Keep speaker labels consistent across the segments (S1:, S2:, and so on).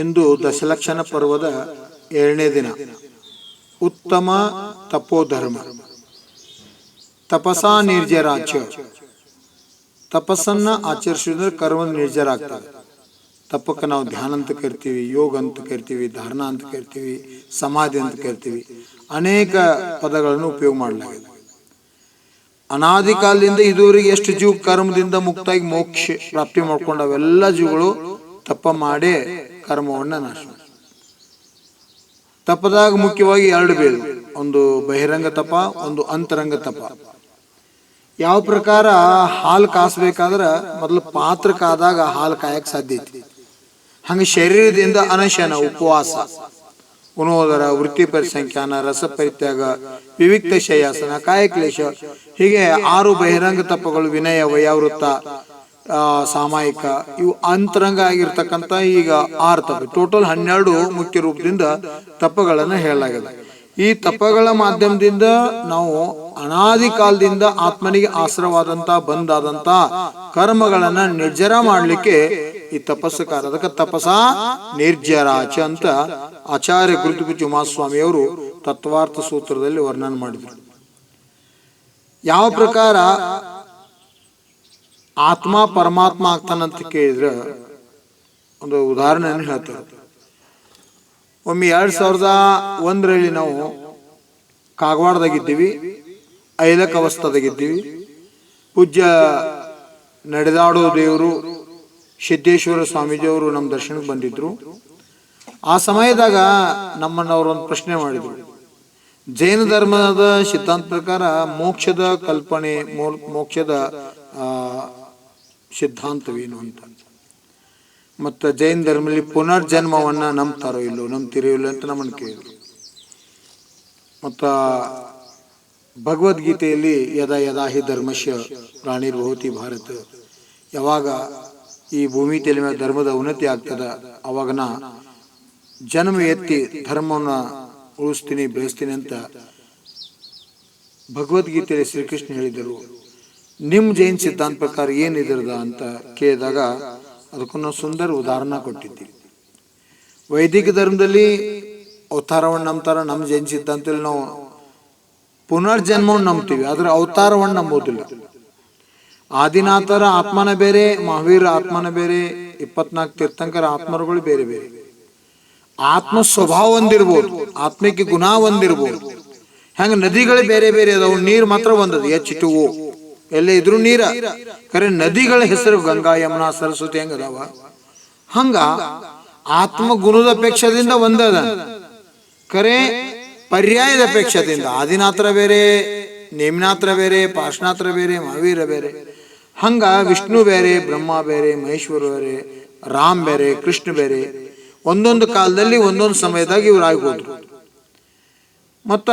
S1: ಇಂದು ದಶಲಕ್ಷಣ ಪರ್ವದ ಏಳನೇ ದಿನ. ಉತ್ತಮ ತಪೋಧರ್ಮ. ತಪಸಾ ನಿರ್ಜರಾಚ ತಪಸ್ಸನ್ನ ಆಚರಿಸಿದ್ರೆ ಕರ್ಮ ನಿರ್ಜರ ಆಗ್ತದೆ ತಪ್ಪಕ್ಕೆ ನಾವು ಧ್ಯಾನ ಅಂತ ಕರಿತೀವಿ, ಯೋಗ ಅಂತ ಕರಿತೀವಿ, ಧಾರಣ ಅಂತ ಕರಿತೀವಿ, ಸಮಾಧಿ ಅಂತ ಕರಿತೀವಿ. ಅನೇಕ ಪದಗಳನ್ನು ಉಪಯೋಗ ಮಾಡಲಾಗಿದೆ. ಅನಾದಿ ಕಾಲದಿಂದ ಇದುವರೆಗೆ ಎಷ್ಟು ಜೀವ ಕರ್ಮದಿಂದ ಮುಕ್ತಾಗಿ ಮೋಕ್ಷ ಪ್ರಾಪ್ತಿ ಮಾಡ್ಕೊಂಡು ಅವೆಲ್ಲ ಜೀವಗಳು ತಪ್ಪ ಮಾಡೇ ಕರ್ಮವನ್ನ ನಾಶ. ತಪದಾಗ ಮುಖ್ಯವಾಗಿ ಎರಡು ಬೇರು ಒಂದು ಬಹಿರಂಗ ತಪ, ಒಂದು ಅಂತರಂಗ ತಪ. ಯಾವ ಪ್ರಕಾರ ಹಾಲು ಕಾಸ್ಬೇಕಾದ್ರ ಮೊದಲು ಪಾತ್ರ ಕಾದಾಗ ಹಾಲು ಕಾಯಕ್ ಸಾಧ್ಯ ಐತಿ. ಹಂಗೆ ಶರೀರದಿಂದ ಅನಶನ, ಉಪವಾಸ. ಉಣೋದರ ವೃತ್ತಿ ಸಂಖ್ಯಾನ ರಸ ಪರಿತ್ಯಾಗ, ವಿವಿಕ್ತ ಶಯಾಸನ, ಕಾಯಕ್ಲೇಶ. ಹೀಗೆ ಆರು ಬಹಿರಂಗ ತಪಗಳು ವಿನಯ, ವಯಾವೃತ್ತ ಸಾಮಾಯಿಕ, ಇವು ಅಂತರಂಗ ಆಗಿರ್ತಕ್ಕಂಥ ಈಗ ಆರು ತಪ್ಪು ಟೋಟಲ್ ಹನ್ನೆರಡು ಮುಖ್ಯ ರೂಪದಿಂದ ತಪ್ಪಗಳನ್ನು ಹೇಳಲಾಗಿದೆ. ಈ ತಪಗಳ ಮಾಧ್ಯಮದಿಂದ ನಾವು ಅನಾದಿ ಕಾಲದಿಂದ ಆತ್ಮನಿಗೆ ಆಶ್ರವಾದಂತ ಬಂದಾದಂತ ಕರ್ಮಗಳನ್ನ ನಿರ್ಜರ ಮಾಡಲಿಕ್ಕೆ ಈ ತಪಸ್ಸಕಾರ ಅದಕ್ಕೆ ತಪಸ ನಿರ್ಜರಾಚ ಅಂತ ಆಚಾರ್ಯ ಗುರುತುಗುಚ್ಚು ಉಮಾಸ್ವಾಮಿಯವರು ತತ್ವಾರ್ಥ ಸೂತ್ರದಲ್ಲಿ ವರ್ಣನೆ ಮಾಡಿದರು. ಯಾವ ಪ್ರಕಾರ ಆತ್ಮ ಪರಮಾತ್ಮ ಆಗ್ತಾನಂತ ಕೇಳಿದ್ರೆ ಒಂದು ಉದಾಹರಣೆಯನ್ನು ಹೇಳ್ತಾರೆ ಒಮ್ಮೆ ಎರಡು ಸಾವಿರದ ಒಂದರಲ್ಲಿ ನಾವು ಕಾಗವಾಡದಾಗಿದ್ದೀವಿ ಐಲಕ್ ಪೂಜ್ಯ ನಡೆದಾಡೋ ದೇವರು ಸಿದ್ದೇಶ್ವರ ಸ್ವಾಮೀಜಿಯವರು ನಮ್ಮ ದರ್ಶನಕ್ಕೆ ಬಂದಿದ್ರು. ಆ ಸಮಯದಾಗ ನಮ್ಮನ್ನು ಅವರು ಒಂದು ಪ್ರಶ್ನೆ ಮಾಡಿದ್ರು. ಜೈನ ಧರ್ಮದ ಸಿದ್ಧಾಂತ ಪ್ರಕಾರ ಮೋಕ್ಷದ ಕಲ್ಪನೆ ಮೋಕ್ಷದ ಸಿದ್ಧಾಂತವೇನು ಅಂತ. ಮತ್ತು ಜೈನ ಧರ್ಮದಲ್ಲಿ ಪುನರ್ಜನ್ಮವನ್ನು ನಂಬ್ತಾರೋ ಇಲ್ಲೋ, ನಂಬ್ತಿರೋ ಇಲ್ಲೋ ಅಂತ ನಮ್ಮನ್ನು ಕೇಳಿದ್ರು. ಮತ್ತು ಭಗವದ್ಗೀತೆಯಲ್ಲಿ ಯದಾ ಯದಾ ಹಿ ಧರ್ಮಶ್ಯ ಪ್ರಾಣಿರ್ಭವತಿ ಭಾರತ, ಯಾವಾಗ ಈ ಭೂಮಿ ತಲೆ ಧರ್ಮದ ಉನ್ನತಿ ಆಗ್ತದ ಅವಾಗ ನಾ ಜನ್ಮ ಎತ್ತಿ ಧರ್ಮವನ್ನು ಉಳಿಸ್ತೀನಿ, ಬೆಳೆಸ್ತೀನಿ ಅಂತ ಭಗವದ್ಗೀತೆಯಲ್ಲಿ ಶ್ರೀಕೃಷ್ಣ ಹೇಳಿದರು. ನಿಮ್ಮ ಜೈನ್ ಸಿದ್ಧಾಂತ ಪ್ರಕಾರ ಏನಿದ್ರದ ಅಂತ ಕೇಳಿದಾಗ ಅದಕ್ಕೊಂದು ಸುಂದರ ಉದಾಹರಣೆ ಕೊಟ್ಟಿದ್ದೀವಿ. ವೈದಿಕ ಧರ್ಮದಲ್ಲಿ ಅವತಾರವನ್ನು ನಂಬ್ತಾರ ನಮ್ಮ ಜೈನ್ ಸಿದ್ಧಾಂತದಲ್ಲಿ ನಾವು ಪುನರ್ಜನ್ಮವನ್ನು ನಂಬ್ತೀವಿ, ಆದರೆ ಅವತಾರವನ್ನು ನಂಬೋದಿಲ್ಲ. ಆದಿನಾಥರ ಆತ್ಮನ ಬೇರೆ, ಮಹಾವೀರ ಆತ್ಮನ ಬೇರೆ, ಇಪ್ಪತ್ನಾಲ್ಕು ತೀರ್ಥಂಕರ ಆತ್ಮರುಗಳು ಬೇರೆ ಬೇರೆ. ಆತ್ಮ ಸ್ವಭಾವ ಒಂದಿರ್ಬೋದು ಆತ್ಮಕ್ಕೆ ಗುಣ ಒಂದಿರ್ಬೋದು. ಹೆಂಗ ನದಿಗಳು ಬೇರೆ ಬೇರೆ ಅದಾವು, ನೀರು ಮಾತ್ರ ಒಂದದು, ಎಚ್ ಟು ಓ. ಎಲ್ಲೇ ಇದ್ರು ನೀರ. ಖರೆ ನದಿಗಳ ಹೆಸರು ಗಂಗಾ, ಯಮುನಾ, ಸರಸ್ವತಿ ಹೆಂಗ ಅದಾವ ಹಂಗ ಆತ್ಮ ಗುಣದ ಅಪೇಕ್ಷದಿಂದ ಒಂದದ. ಖರೆ ಪರ್ಯಾಯದ ಅಪೇಕ್ಷದಿಂದ ಆದಿನಾತ್ರ ಬೇರೆ, ನೇಮಿನಾತ್ರ ಬೇರೆ ಪಾರ್ಶ್ನಾತ್ರ ಬೇರೆ, ಮಹಾವೀರ ಬೇರೆ. ಹಂಗ ವಿಷ್ಣು ಬೇರೆ, ಬ್ರಹ್ಮ ಬೇರೆ, ಮಹೇಶ್ವರ ಬೇರೆ, ರಾಮ್ ಬೇರೆ, ಕೃಷ್ಣ ಬೇರೆ. ಒಂದೊಂದು ಕಾಲದಲ್ಲಿ ಒಂದೊಂದು ಸಮಯದಾಗ ಇವ್ರು ಆಗ್ಬೋದು ಮತ್ತ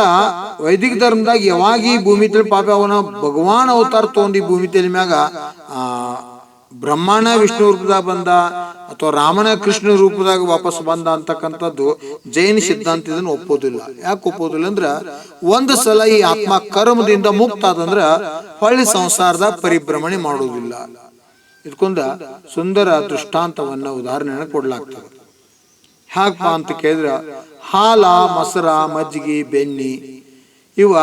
S1: ವೈದಿಕ ಧರ್ಮದಾಗ ಯಾವಾಗ ಈ ಭೂಮಿ ತಲೆ ಪಾಪ ಅವನ ಭಗವಾನ್ ಅವತಾರ ತಗೊಂಡು ಈ ಭೂಮಿ ತಲೆ ಮ್ಯಾಗ, ಆ ವಿಷ್ಣು ರೂಪದಾಗ ಬಂದ ಅಥವಾ ರಾಮನ ಕೃಷ್ಣ ರೂಪದಾಗ ವಾಪಸ್ ಬಂದ ಅಂತಕ್ಕಂಥದ್ದು ಜೈನ ಸಿದ್ಧಾಂತ ಇದನ್ನು ಒಪ್ಪೋದಿಲ್ಲ. ಯಾಕೆ ಒಪ್ಪೋದಿಲ್ಲ ಅಂದ್ರ ಒಂದ್ ಸಲ ಈ ಆತ್ಮ ಕರ್ಮದಿಂದ ಮುಕ್ತ ಆದಂದ್ರ ಹೊಳ್ಳಿ ಸಂಸಾರದ ಪರಿಭ್ರಮಣೆ ಮಾಡುವುದಿಲ್ಲ. ಇದಕ್ಕೊಂದ ಸುಂದರ ದೃಷ್ಟಾಂತವನ್ನ ಉದಾಹರಣೆಯನ್ನು ಕೊಡ್ಲಾಗ್ತದೆ. ಹ್ಯಾಕಪ್ಪ ಅಂತ ಕೇಳಿದ್ರ ಹಾಲ ಮೊಸರ ಮಜ್ಜಿಗೆ ಬೆಣ್ಣಿ. ಇವ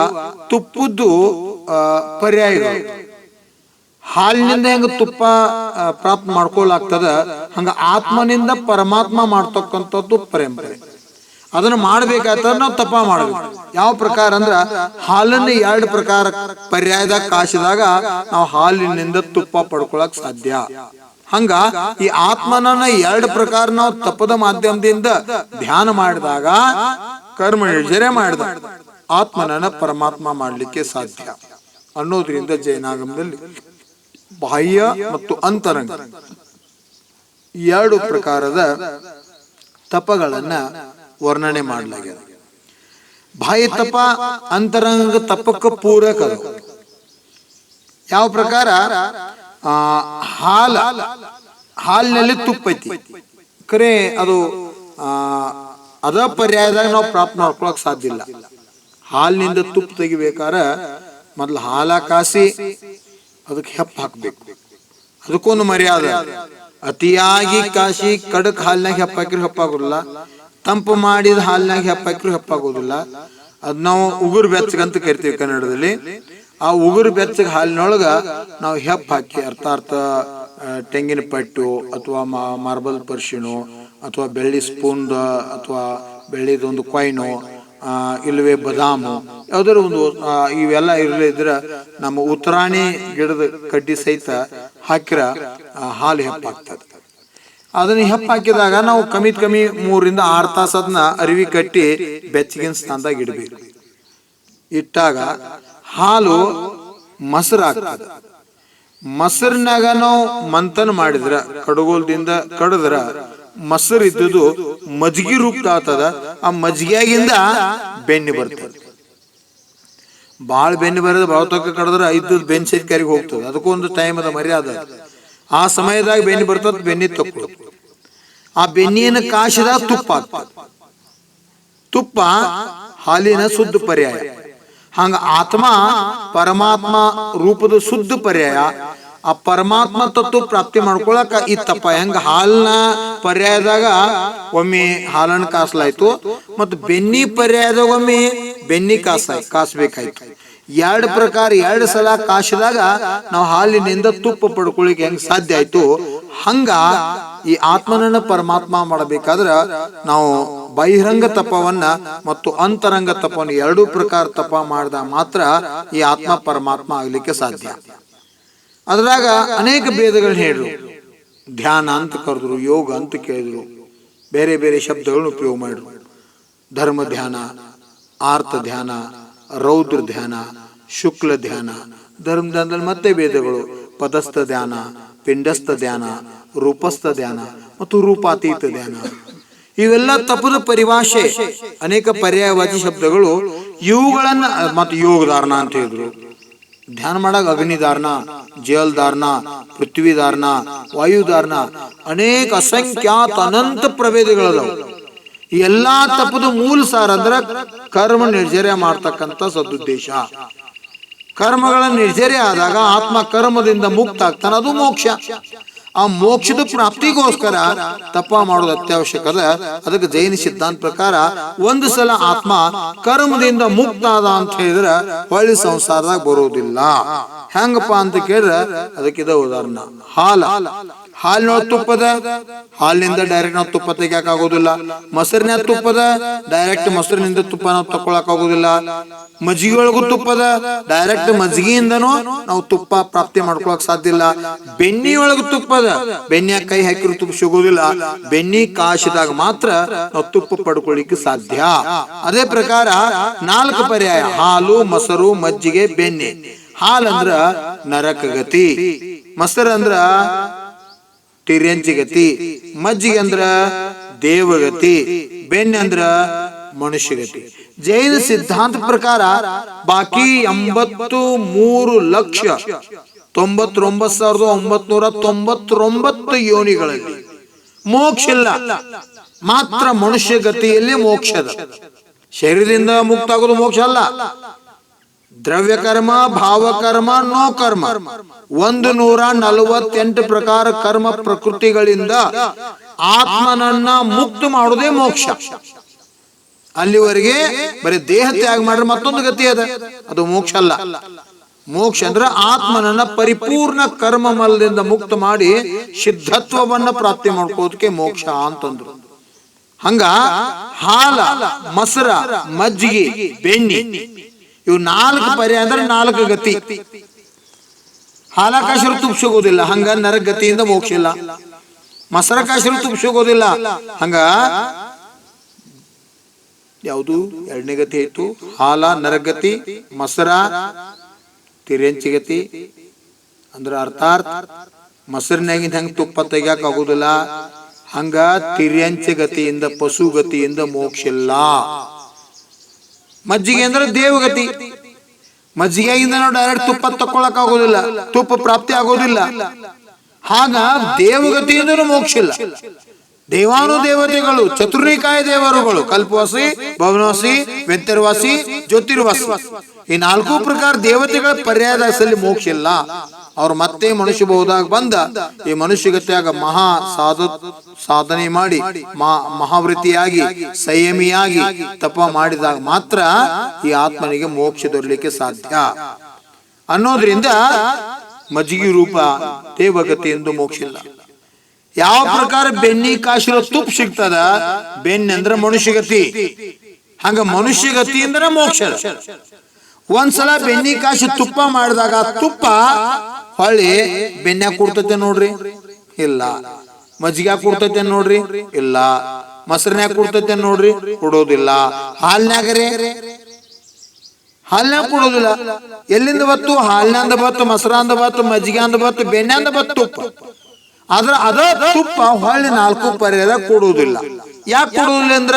S1: ತುಪ್ಪದ್ದು ಪರ್ಯಾಯ ಹಾಲಿನಿಂದ ಹೆಂಗ ತುಪ್ಪ ಪ್ರಾಪ್ತ ಮಾಡ್ಕೊಳಾಗ್ತದ? ಹಂಗ ಆತ್ಮನಿಂದ ಪರಮಾತ್ಮ ಮಾಡ್ತಕ್ಕಂಥದ್ದು ಪರಂಪರೆ. ಅದನ್ನ ಮಾಡ್ಬೇಕಾದ್ರೆ ನಾವು ತಪ್ಪ ಮಾಡಬೇಕು ಯಾವ ಪ್ರಕಾರ ಅಂದ್ರ ಹಾಲನ್ನ ಎರಡು ಪ್ರಕಾರ ಪರ್ಯಾಯದಾಗ ಕಾಸಿದಾಗ ನಾವು ಹಾಲಿನಿಂದ ತುಪ್ಪ ಪಡ್ಕೊಳಕ್ ಸಾಧ್ಯ. ಹಂಗ ಈ ಆತ್ಮನನ್ನ ಎರಡು ಪ್ರಕಾರ ನಾವು ತಪದ ಮಾಧ್ಯಮದಿಂದ ಧ್ಯಾನ ಮಾಡಿದಾಗ ಕರ್ಮ ಮಾಡಿದ ಆತ್ಮನನ್ನ ಪರಮಾತ್ಮ ಮಾಡಲಿಕ್ಕೆ ಸಾಧ್ಯ ಅನ್ನೋದ್ರಿಂದ ಜೈನಾಗಮದಲ್ಲಿ ಬಾಹ್ಯ ಮತ್ತು ಅಂತರಂಗ ಎರಡು ಪ್ರಕಾರದ ತಪಗಳನ್ನ ವರ್ಣನೆ ಮಾಡಲಾಗಿದೆ ಬಾಹ್ಯ ತಪ, ಅಂತರಂಗ ತಪಕ್ಕೆ ಪೂರಕ ಯಾವ ಪ್ರಕಾರ? ಹಾಲ, ಹಾಲಿನಲ್ಲಿ ತುಪ್ಪ ಐತಿ. ಕರೆ, ಅದು ಅದ ಪರ್ಯಾಯದಾಗ ನಾವು ಪ್ರಾಪ್ತ ಮಾಡ್ಕೊಳಕ್ ಸಾಧ್ಯ ಇಲ್ಲ. ಹಾಲಿನಿಂದ ತುಪ್ಪ ತೆಗಿಬೇಕಾರ ಮೊದ್ಲು ಹಾಲ ಕಾಸಿ ಅದಕ್ಕೆ ಹೆಪ್ಪ ಹಾಕ್ಬೇಕು. ಅದಕ್ಕೊಂದು ಮರ್ಯಾದೆ. ಅತಿಯಾಗಿ ಕಾಸಿ ಕಡಕ್ ಹಾಲ್ನಾಗ ಹೆಪ್ಪಾಕಿರು ಹೆಪ್ಪಾಗೋದಿಲ್ಲ ತಂಪು ಮಾಡಿದ ಹಾಲಿನಾಗ ಹೆಪ್ಪ ಹೆಪ್ಪಾಕಿರು ಹೆಪ್ಪಾಗೋದಿಲ್ಲ ಅದ್ ನಾವು ಉಗುರು ಬೆಚ್ಚಗಂತ ಕರಿತೀವಿ ಕನ್ನಡದಲ್ಲಿ. ಆ ಉಗುರು ಬೆಚ್ಚಗೆ ಹಾಲಿನೊಳಗ ನಾವು ಹೆಪ್ಪ ಹಾಕಿ ಅರ್ಥ ಅರ್ಥ ತೆಂಗಿನ ಪಟ್ಟು ಅಥವಾ ಮಾರ್ಬಲ್ ಪರ್ಶಿನು ಅಥವಾ ಬೆಳ್ಳಿ ಸ್ಪೂನ್ ಅಥವಾ ಬೆಳ್ಳಿದೊಂದು ಕೊಯ್ನು ಇಲ್ಲವೇ ಬದಾಮು ಯಾವ್ದಾರ ಒಂದು ಇವೆಲ್ಲ ಇರಲಿದ್ರೆ ನಮ್ಮ ಉತ್ತರಾಣಿ ಗಿಡದ ಕಡ್ಡಿ ಸಹಿತ ಹಾಕಿರ ಹಾಲು ಹಾಲು ಹೆಪ್ಪಾಗ್ತದೆ ಅದನ್ನ ಹೆಪ್ಪ ಹಾಕಿದಾಗ ನಾವು ಕಮ್ಮಿ ಕಮ್ಮಿ ಮೂರಿಂದ ಆರು ತಾಸು ಅದನ್ನ ಅರಿವಿ ಕಟ್ಟಿ ಬೆಚ್ಚಗಿನ ಸ್ಥಾನದಾಗ ಇಡಬೇಕು. ಇಟ್ಟಾಗ ಹಾಲು ಮೊಸರಾಗ್ತದೆ ಮೊಸರಿನಾಗ ನಾವು ಮಂಥನ್ ಮಾಡಿದ್ರ, ಕಡಗೋಲ್ದಿಂದ ಕಡದ್ರ, ಮೊಸರು ಇದ್ದುದು ಮಜ್ಗಿ ರೂಪ ಆತದ ಆ ಮಜ್ಗಿಯಾಗಿಂದ ಬೆಣ್ಣೆ ಬರ್ತದೆ. ಭಾಳ ಬೆಣ್ಣೆ ಬರೋದು ಭಾವತಕ್ಕ ಕಡದ್ರ ಇದ್ದದ್ದು ಬೆನ್ ಕರಿಗೆ ಹೋಗ್ತದೆ. ಅದಕ್ಕೊಂದು ಟೈಮ್ ಅದ ಮರ್ಯಾದ ಆ ಸಮಯದಾಗ ಬೆಣ್ಣೆ ಬರ್ತದ ಬೆನ್ನಿ ತಕ್ಕೊಳ್ಳೋದು ಆ ಬೆಣ್ಣೆಯನ್ನು ಕಾಶದ ತುಪ್ಪ ತುಪ್ಪ ಹಾಲಿನ ಶುದ್ಧ ಪರ್ಯಾಯ. ಹಂಗ ಆತ್ಮ ಪರಮಾತ್ಮ ರೂಪದ ಶುದ್ಧ ಪರ್ಯಾಯ. ಆ ಪರಮಾತ್ಮ ತತ್ವ ಪ್ರಾಪ್ತಿ ಮಾಡ್ಕೊಳಕ ಇತ್ತಪ್ಪ. ತಪ್ಪ ಹೆಂಗ ಹಾಲಿನ ಪರ್ಯಾಯದಾಗ ಒಮ್ಮೆ ಹಾಲನ್ನು ಕಾಸಲಾಯ್ತು ಮತ್ತು ಬೆನ್ನಿ ಪರ್ಯಾಯದಾಗ ಒಮ್ಮೆ ಬೆನ್ನಿ ಕಾಸ ಕಾಸಬೇಕಾಯ್ತು. ಎರಡು ಪ್ರಕಾರ ಎರಡು ಸಲ ಕಾಸಿದಾಗ ನಾವು ಹಾಲಿನಿಂದ ತುಪ್ಪ ಪಡ್ಕೊಳ್ಳಿಕ್ಕೆ ಹೆಂಗ್ ಸಾಧ್ಯ ಆಯ್ತು? ಹಂಗ ಈ ಆತ್ಮನನ್ನ ಪರಮಾತ್ಮ ಮಾಡಬೇಕಾದ್ರ ನಾವು ಬಹಿರಂಗ ತಪವನ್ನ ಮತ್ತು ಅಂತರಂಗ ತಪವನ್ನು ಎರಡೂ ಪ್ರಕಾರ ತಪ ಮಾಡಿದ ಮಾತ್ರ ಈ ಆತ್ಮ ಪರಮಾತ್ಮ ಆಗ್ಲಿಕ್ಕೆ ಸಾಧ್ಯ. ಅದ್ರಾಗ ಅನೇಕ ಭೇದಗಳನ್ನ ಹೇಳಿದ್ರು ಧ್ಯಾನ ಅಂತ ಕರೆದ್ರು, ಯೋಗ ಅಂತ ಕೇಳಿದ್ರು, ಬೇರೆ ಬೇರೆ ಶಬ್ದಗಳನ್ನ ಉಪಯೋಗ ಮಾಡಿದ್ರು ಧರ್ಮ ಧ್ಯಾನ, ಆರ್ತ ಧ್ಯಾನ, ರೌದ್ರ ಧ್ಯಾನ, ಶುಕ್ಲ ಧ್ಯಾನ, ಧರ್ಮ ಧ್ಯಾನದಲ್ಲಿ ಮತ್ತೆ ಭೇದಗಳು. ಪದಸ್ಥ ಧ್ಯಾನ ಪಿಂಡಸ್ಥ ಧ್ಯಾನ, ರೂಪಸ್ಥ ಧ್ಯಾನ ಮತ್ತು ರೂಪಾತೀತ ಧ್ಯಾನ. ಇವೆಲ್ಲ ತಪ್ಪದ ಪರಿಭಾಷೆ. ಅನೇಕ ಪರ್ಯಾಯವಾದಿ ಶಬ್ದಗಳು ಇವುಗಳನ್ನ, ಮತ್ತು ಯೋಗಧಾರಣ ಅಂತ ಹೇಳಿದ್ರು. ಧ್ಯಾನ ಮಾಡಾಗ ಪೃಥ್ವಿ ಧಾರಣ, ವಾಯು ಧಾರಣ, ಅನೇಕ ಅಸಂಖ್ಯಾತ ಅನಂತ ಪ್ರಭೇದಗಳದಾವ. ಎಲ್ಲಾ ತಪ್ಪದ ಮೂಲ ಸಾರ ಅಂದ್ರ ಕರ್ಮ ನಿರ್ಜರ್ಯ ಮಾಡ್ತಕ್ಕಂಥ ಸದುದ್ದೇಶ. ಕರ್ಮಗಳ ನಿರ್ಜರಿ ಆದಾಗ ಆತ್ಮ ಕರ್ಮದಿಂದ ಮುಕ್ತ ಆಗ್ತಾನೆ ಅದು ಮೋಕ್ಷ. ಆ ಮೋಕ್ಷದ ಪ್ರಾಪ್ತಿಗೋಸ್ಕರ ತಪ ಮಾಡೋದು ಅತ್ಯವಶ್ಯಕದ ಅದಕ್ಕೆ ಜೈನ ಸಿದ್ಧಾಂತ ಪ್ರಕಾರ ಒಂದು ಸಲ ಆತ್ಮ ಕರ್ಮದಿಂದ ಮುಕ್ತ ಆದ ಅಂತ ಹೇಳಿದ್ರೆ ಹೊಳ್ಳಿ ಸಂಸಾರದಾಗ ಬರೋದಿಲ್ಲ ಹೆಂಗಪ್ಪ ಅಂತ ಕೇಳಿದ್ರೆ ಅದಕ್ಕಿದ ಉದಾಹರಣೆ. ಹಾಲ. ಹಾಲಿನೊಳಗೆ ತುಪ್ಪದ? ಹಾಲಿನಿಂದ ಡೈರೆಕ್ಟ್ ನಾವು ತುಪ್ಪ ತೆಗಿಯಕ್ ಆಗೋದಿಲ್ಲ ಮೊಸರಿನ ತುಪ್ಪದ? ಡೈರೆಕ್ಟ್ ಮೊಸರಿನಿಂದ ತುಪ್ಪ ನಾವು ತಕೊಳಕ್ ಆಗೋದಿಲ್ಲ ಮಜ್ಜಿಗೆ ಒಳಗೂ ತುಪ್ಪದ? ಡೈರೆಕ್ಟ್ ಮಜ್ಜಿಗೆಯಿಂದನೂ ನಾವು ತುಪ್ಪ ಪ್ರಾಪ್ತಿ ಮಾಡ್ಕೊಳಕ್ ಸಾಧ್ಯ ಇಲ್ಲ. ಬೆಣ್ಣಿ ಒಳಗೂ ತುಪ್ಪದ? ಬೆನ್ನಿಯ ಕೈ ಹಾಕಿರೋ ತುಪ್ಪ ಸಿಗೋದಿಲ್ಲ. ಬೆಣ್ಣಿ ಕಾಶಿದಾಗ ಮಾತ್ರ ನಾವು ತುಪ್ಪ ಪಡ್ಕೊಳ್ಳಿಕ್ಕೆ ಸಾಧ್ಯ. ಅದೇ ಪ್ರಕಾರ ನಾಲ್ಕು ಪರ್ಯಾಯ. ಹಾಲು ಮೊಸರು ಮಜ್ಜಿಗೆ ಬೆಣ್ಣೆ ಹಾಲಂದ್ರ ನರಕ ಗತಿ ಮೊಸರು ಗತಿ ತಿರ್ಯಂಚಿಗತಿ, ಮಜ್ಜಿಗೆ ಅಂದ್ರ ದೇವಗತಿ, ಬೆಣ್ಣೆ ಅಂದ್ರ ಮನುಷ್ಯಗತಿ. ಜೈನ ಸಿದ್ಧಾಂತ ಪ್ರಕಾರ ಬಾಕಿ ಎಂಬತ್ತು ಮೂರು ಲಕ್ಷ ತೊಂಬತ್ತೊಂಬತ್ ಸಾವಿರದ ಒಂಬತ್ನೂರ ತೊಂಬತ್ತೊಂಬತ್ತು ಯೋನಿಗಳಲ್ಲಿ ಮೋಕ್ಷ ಇಲ್ಲ. ಮಾತ್ರ ಮನುಷ್ಯ ಗತಿಯಲ್ಲಿ ಮೋಕ್ಷದ. ಶರೀರದಿಂದ ಮುಕ್ತ ಆಗೋದು ಮೋಕ್ಷ ಅಲ್ಲ. ದ್ರವ್ಯ ಕರ್ಮ ಭಾವಕರ್ಮ ನೋ ಕರ್ಮ ಒಂದು ನೂರ ನಲವತ್ತೆಂಟು ಪ್ರಕಾರ ಕರ್ಮ ಪ್ರಕೃತಿಗಳಿಂದ ಆತ್ಮನನ್ನ ಮುಕ್ತ ಮಾಡೋದೇ ಮೋಕ್ಷ. ಅಲ್ಲಿವರೆಗೆ ಬರೀ ದೇಹ ತ್ಯಾಗ ಮಾಡ್ರೆ ಮತ್ತೊಂದು ಗತಿ ಅದ. ಅದು ಮೋಕ್ಷ ಅಲ್ಲ. ಮೋಕ್ಷ ಅಂದ್ರೆ ಆತ್ಮನನ್ನ ಪರಿಪೂರ್ಣ ಕರ್ಮ ಮಲದಿಂದ ಮುಕ್ತ ಮಾಡಿ ಸಿದ್ಧತ್ವವನ್ನ ಪ್ರಾಪ್ತಿ ಮಾಡ್ಕೋದಕ್ಕೆ ಮೋಕ್ಷ ಅಂತಂದ್ರು. ಹಂಗ ಹಾಲ, ಮಸರ, ಮಜ್ಜಿಗೆ, ಬೆಣ್ಣೆ ಇವು ನಾಲ್ಕು ಪರ್ಯಾಯ ಅಂದ್ರೆ ನಾಲ್ಕು ಗತಿ. ಹಾಲಕಾಶರು ತುಪ್ಸೋಗೋದಿಲ್ಲ ಹಂಗ ನರಗತಿಯಿಂದ ಮೋಕ್ಷ ಇಲ್ಲ ಮಸರಕಾಶರು ತುಪ್ಸೋಗೋದಿಲ್ಲ ಹಂಗ ಯಾವುದು? ಎರಡನೇ ಗತಿ ಆಯ್ತು. ಹಾಲ ನರಗತಿ ಮಸರ ತಿರೆಂಚಿಗತಿ. ಅಂದ್ರ ಅರ್ಥಾತ್ ಮೊಸರಿನಾಗಿಂದ ಹಂಗ ತುಪ್ಪ ತೆಗಿಯಕ್ ಆಗುದಿಲ್ಲ ಹಂಗ ತಿರ್ಯಂಚ ಗತಿಯಿಂದ ಪಶು ಗತಿಯಿಂದ ಮೋಕ್ಷ ಇಲ್ಲ ಮಜ್ಜಿಗೆ ಅಂದ್ರೆ ದೇವಗತಿ ಮಜ್ಜಿಗೆಯಿಂದ ನಾವು ಡೈರೆಕ್ಟ್ ತುಪ್ಪ ತಕ್ಕೊಳಕ್ ಆಗೋದಿಲ್ಲ ತುಪ್ಪ ಪ್ರಾಪ್ತಿ ಆಗೋದಿಲ್ಲ. ಹಾಗ ದೇವಗತಿಯಿಂದನು ಮೋಕ್ಷ ಇಲ್ಲ ದೇವಾನುದೇವತೆಗಳು ಚತುರ್ನಿಕಾಯ ದೇವರುಗಳು ಕಲ್ಪವಾಸಿ ಭವನವಾಸಿ ವ್ಯಂತರ್ವಾಸಿ ಜ್ಯೋತಿರ್ವಾಸಿ. ಈ ನಾಲ್ಕು ಪ್ರಕಾರ ದೇವತೆಗಳ ಪರ್ಯಾಯದಲ್ಲಿ ಮೋಕ್ಷ ಇಲ್ಲ. ಅವ್ರು ಮತ್ತೆ ಮನುಷ್ಯ ಬಹುದಾಗ ಬಂದ ಈ ಮನುಷ್ಯಗತಿಯಾಗ ಮಹಾ ಸಾಧ ಸಾಧನೆ ಮಾಡಿ, ಮಹಾ ಮಹಾವೃತಿಯಾಗಿ ಸಂಯಮಿಯಾಗಿ ತಪ ಮಾಡಿದಾಗ ಮಾತ್ರ ಈ ಆತ್ಮನಿಗೆ ಮೋಕ್ಷ ದೊರಲಿಕ್ಕೆ ಸಾಧ್ಯ. ಅನ್ನೋದ್ರಿಂದ ಮಜ್ಜಿಗೆ ರೂಪ, ದೇವಗತಿ ಎಂದು ಮೋಕ್ಷ ಇಲ್ಲ. ಯಾವ ಪ್ರಕಾರ ಬೆನ್ನಿ, ಕಾಶಿರೋ ತುಪ್ಪ ಸಿಗ್ತದ? ಬೆನ್ನಂದ್ರ ಮನುಷ್ಯಗತಿ. ಹಂಗ ಮನುಷ್ಯಗತಿ ಅಂದ್ರೆ ಮೋಕ್ಷ. ಒಂದ್ಸಲ ಬೆನ್ನಿ, ಕಾಶಿ ತುಪ್ಪ ಮಾಡಿದಾಗ ತುಪ್ಪ ಹೊಳ್ಳಿ ಬೆನ್ಯಾಗ ಕೊಡ್ತೈತೆ ನೋಡ್ರಿ. ಇಲ್ಲ. ಮಜ್ಜಿಗೆ ಕೊಡ್ತೈತೆ ನೋಡ್ರಿ. ಇಲ್ಲ. ಮೊಸರನ್ಯಾಗ ಕೊಡ್ತೈತೆ ನೋಡ್ರಿ. ಕೊಡೋದಿಲ್ಲ. ಹಾಲ್ನಾಗರೆ ಹಾಲ್ನ್ಯಾಗ ಕೊಡೋದಿಲ್ಲ. ಎಲ್ಲಿಂದ ಬತ್ತು? ಹಾಲ್ನಂದ ಬತ್ತು, ಮೊಸರಾಂದ ಬತ್ತು ಮಜ್ಜಿಗೆ ಅಂದ ಬತ್ತು ಬೆಣ್ಣೆಂದ ಬತ್ತು ಆದ್ರ ಅದ ತುಪ್ಪ ಹೊಳ್ಳಿ ನಾಲ್ಕು ಪರ್ಯಾಯ ಕೊಡುವುದಿಲ್ಲ ಯಾಕೆ ಕೊಡುವುದಿಲ್ಲ ಅಂದ್ರ?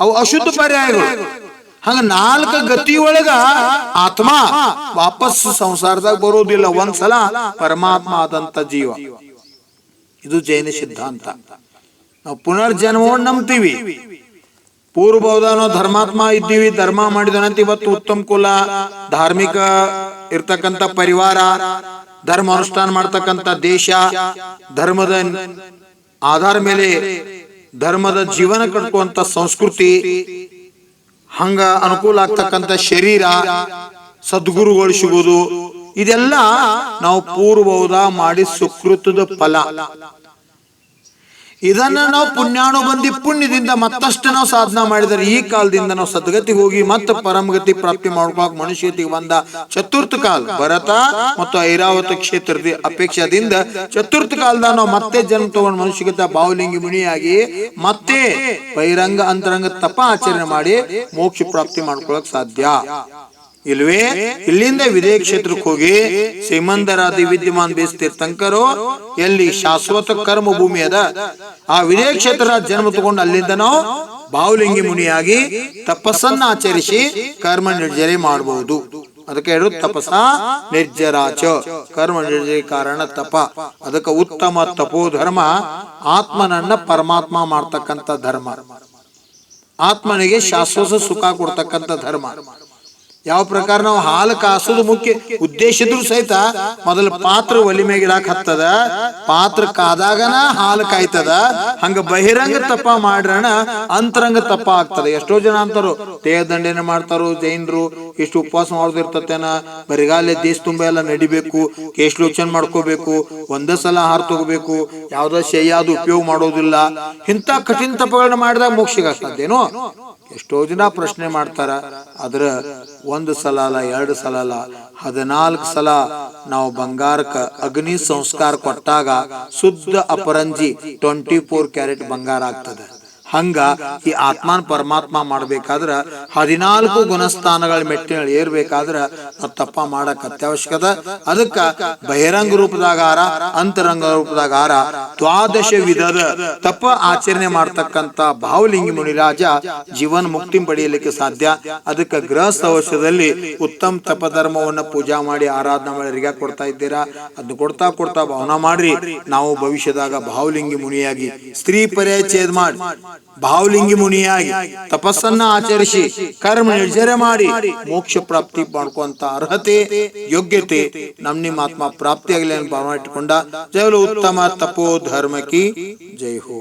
S1: ಅವು ಅಶುದ್ಧ ಪರ್ಯಾಯಗಳು. ಹಂಗ ನಾಲ್ಕು ಗತಿ ಒಳಗ ಆತ್ಮ ವಾಪಸ್ ಸಂಸಾರದಾಗ ಬರೋದಿಲ್ಲ ಒಂದ್ಸಲ ಪರಮಾತ್ಮ ಆದಂತ ಜೀವ. ಇದು ಜೈನ ಸಿದ್ಧಾಂತ. ನಾವು ಪುನರ್ಜನ್ಮವನ್ನು ನಂಬ್ತೀವಿ. ಪೂರ್ವಬೋಧ ನಾವು ಧರ್ಮಾತ್ಮ ಇದ್ದೀವಿ ಧರ್ಮ ಮಾಡಿದನಂತ ಇವತ್ತು ಉತ್ತಮ ಕುಲ ಧಾರ್ಮಿಕ ಇರ್ತಕ್ಕಂಥ ಪರಿವಾರ ಧರ್ಮ ಅನುಷ್ಠಾನ ಮಾಡ್ತಕ್ಕಂಥ ದೇಶ ಧರ್ಮದ ಆಧಾರ ಮೇಲೆ ಧರ್ಮದ ಜೀವನ ಕಟ್ಕುವಂತ ಸಂಸ್ಕೃತಿ ಹಂಗ ಅನುಕೂಲ ಆಗ್ತಕ್ಕಂಥ ಶರೀರ ಸದ್ಗುರುಗಳು ಸಿಗುವುದು ಇದೆಲ್ಲ ನಾವು ಪೂರ್ವದ ಮಾಡಿ ಸುಕೃತದ ಫಲ. ಇದನ್ನ ನಾವು ಪುಣ್ಯಾನುಬಂಧಿ ಪುಣ್ಯದಿಂದ ಮತ್ತಷ್ಟು ನಾವು ಸಾಧನ ಮಾಡಿದರೆ ಈ ಕಾಲದಿಂದ ನಾವು ಸದ್ಗತಿ ಹೋಗಿ ಮತ್ತೆ ಪರಮಗತಿ ಪ್ರಾಪ್ತಿ ಮಾಡ್ಕೊಳಕ್ ಮನುಷ್ಯತಿಗೆ ಬಂದ ಚತುರ್ಥ ಕಾಲ, ಭರತ ಮತ್ತು ಐರಾವತ ಕ್ಷೇತ್ರದ ಅಪೇಕ್ಷದಿಂದ ಚತುರ್ಥ ಕಾಲದ ನಾವು ಮತ್ತೆ ಜನ್ಮ ತಗೊಂಡು ಮನುಷ್ಯಗತ ಬಾಹುಲಿಂಗಿ ಮುನಿಯಾಗಿ ಮತ್ತೆ ಬಹಿರಂಗ ಅಂತರಂಗ ತಪ ಆಚರಣೆ ಮಾಡಿ ಮೋಕ್ಷ ಪ್ರಾಪ್ತಿ ಮಾಡ್ಕೊಳಕ್ ಸಾಧ್ಯ. ಇಲ್ವೇ? ಇಲ್ಲಿಂದ ವಿದೇಶ ಕ್ಷೇತ್ರಕ್ಕೆ ಹೋಗಿ ಶ್ರೀಮಂತರಾದಿ ವಿದ್ಯಮಾನ್ ಬೇಸ್ತಿರ್ತಂಕರು ಎಲ್ಲಿ ಶಾಶ್ವತ ಕರ್ಮ ಭೂಮಿ ಅದ ಆ ವಿದೇಶ ಕ್ಷೇತ್ರ ಜನ್ಮ ತಗೊಂಡು ಅಲ್ಲಿಂದ ನಾವು ಬಾವುಲಿಂಗಿ ಮುನಿಯಾಗಿ ತಪಸ್ಸನ್ನ ಆಚರಿಸಿ ಕರ್ಮ ನಿರ್ಜರಿ ಮಾಡಬಹುದು ಅದಕ್ಕೆ ಹೇಳು ತಪಸ ನಿರ್ಜರಾಚ. ಕರ್ಮ ನಿರ್ಜರಿ ಕಾರಣ ತಪ. ಅದಕ್ಕೆ ಉತ್ತಮ ತಪೋ ಧರ್ಮ. ಆತ್ಮನನ್ನ ಪರಮಾತ್ಮ ಮಾಡ್ತಕ್ಕಂಥ ಧರ್ಮ. ಆತ್ಮನಿಗೆ ಶಾಶ್ವತ ಸುಖ ಕೊಡ್ತಕ್ಕಂಥ ಧರ್ಮ. ಯಾವ ಪ್ರಕಾರ ನಾವು ಹಾಲು ಕಾಸೋದು ಮುಖ್ಯ ಉದ್ದೇಶ ಇದ್ರು ಸಹಿತ ಮೊದಲು ಪಾತ್ರ ಒಲಿ ಮೇಗಿಡಾಕ್ ಹತ್ತದ. ಪಾತ್ರ ಕಾದಾಗನ ಹಾಲು ಕಾಯ್ತದ. ಹಂಗ ಬಹಿರಂಗ ತಪ್ಪ ಮಾಡ್ರಣ ಅಂತರಂಗ ತಪ್ಪ ಆಗ್ತದ. ಎಷ್ಟೋ ಜನ ಅಂತಾರು ದೇಹದಂಡನೆ ಮಾಡ್ತಾರೋ, ಜೈನರು ಎಷ್ಟು ಉಪವಾಸ ಮಾಡೋದಿರ್ತತೇನ ಬರಿಗಾಲೆ ದೇಶ ತುಂಬ ಎಲ್ಲ ನಡಿಬೇಕು ಕೇಶ್ಲೋಚನ ಮಾಡ್ಕೋಬೇಕು, ಒಂದೇ ಸಲ ಆಹಾರ ತಗೋಬೇಕು, ಯಾವ್ದೋ ಶೈಯಾದ ಉಪಯೋಗ ಮಾಡೋದಿಲ್ಲ. ಇಂಥ ಕಠಿಣ ತಪ್ಪುಗಳನ್ನ ಮಾಡಿದಾಗ ಮೋಕ್ಷಿಗೆ ಸಾಧ್ಯನೋ ಎಷ್ಟೋ ಜನ ಪ್ರಶ್ನೆ ಮಾಡ್ತಾರ, ಆದ್ರ ಒಂದು ಸಲ ಅಲ್ಲ, ಎರಡು ಸಲ ಅಲ್ಲ, ಹದಿನಾಲ್ಕು ಸಲ ನಾವು ಬಂಗಾರಕ್ಕ ಅಗ್ನಿ ಸಂಸ್ಕಾರ ಕೊಟ್ಟಾಗ ಶುದ್ಧ ಅಪರಂಜಿ ಟ್ವೆಂಟಿ ಫೋರ್ ಕ್ಯಾರೆಟ್ ಬಂಗಾರ ಆಗ್ತದೆ. ಹಂಗ ಈ ಆತ್ಮಾನ್ ಪರಮಾತ್ಮ ಮಾಡ್ಬೇಕಾದ್ರ ಹದಿನಾಲ್ಕು ಗುಣಸ್ಥಾನಗಳ ಮೆಟ್ಟಿನ ಏರ್ಬೇಕಾದ್ರ ತಪ್ಪ ಮಾಡಕ್ ಅತ್ಯವಶ್ಯಕದ ಅದಕ್ಕ ಬಹಿರಂಗ ರೂಪದಾಗಾರ ಅಂತರಂಗ ರೂಪದಾಗ ಆರ ದ್ವಾದಶ ವಿಧದ ತಪ್ಪ ಆಚರಣೆ ಮಾಡ್ತಕ್ಕಂತ ಭಾವಲಿಂಗಿ ಮುನಿರಾಜ ಜೀವನ್ ಮುಕ್ತಿ ಪಡೆಯಲಿಕ್ಕೆ ಸಾಧ್ಯ. ಅದಕ್ಕ ಗೃಹಸ್ಥ ವರ್ಷದಲ್ಲಿ ಉತ್ತಮ ತಪಧರ್ಮವನ್ನ ಪೂಜಾ ಮಾಡಿ ಆರಾಧನಾ ಮಾಡಿ ರಿಗ ಕೊಡ್ತಾ ಇದ್ದೀರಾ. ಅದನ್ನ ಕೊಡ್ತಾ ಕೊಡ್ತಾ ಭಾವನಾ ಮಾಡ್ರಿ. ನಾವು ಭವಿಷ್ಯದಾಗ ಭಾವಲಿಂಗಿ ಮುನಿಯಾಗಿ ಸ್ತ್ರೀ ಪರ್ಯಾಯ ಛೇದ್ ಮಾಡಿ. ಭಾವಲಿಂಗಿ ಮುನಿಯಾಗಿ ತಪಸ್ಸನ್ನ ಆಚರಿಸಿ ಕರ್ಮ ನಿರ್ಜರ ಮಾಡಿ ಮೋಕ್ಷ ಪ್ರಾಪ್ತಿ ಮಾಡ್ಕೊಂತ ಅರ್ಹತೆ ಯೋಗ್ಯತೆ ನಮ್ ನಿಮ್ಮ ಆತ್ಮ ಪ್ರಾಪ್ತಿಯಾಗಲಿ ಅಂತ ಭಾವನೆ ಇಟ್ಟುಕೊಂಡ ಜೈಲು ಉತ್ತಮ ತಪೋ ಧರ್ಮಕಿ ಜೈ ಹೋ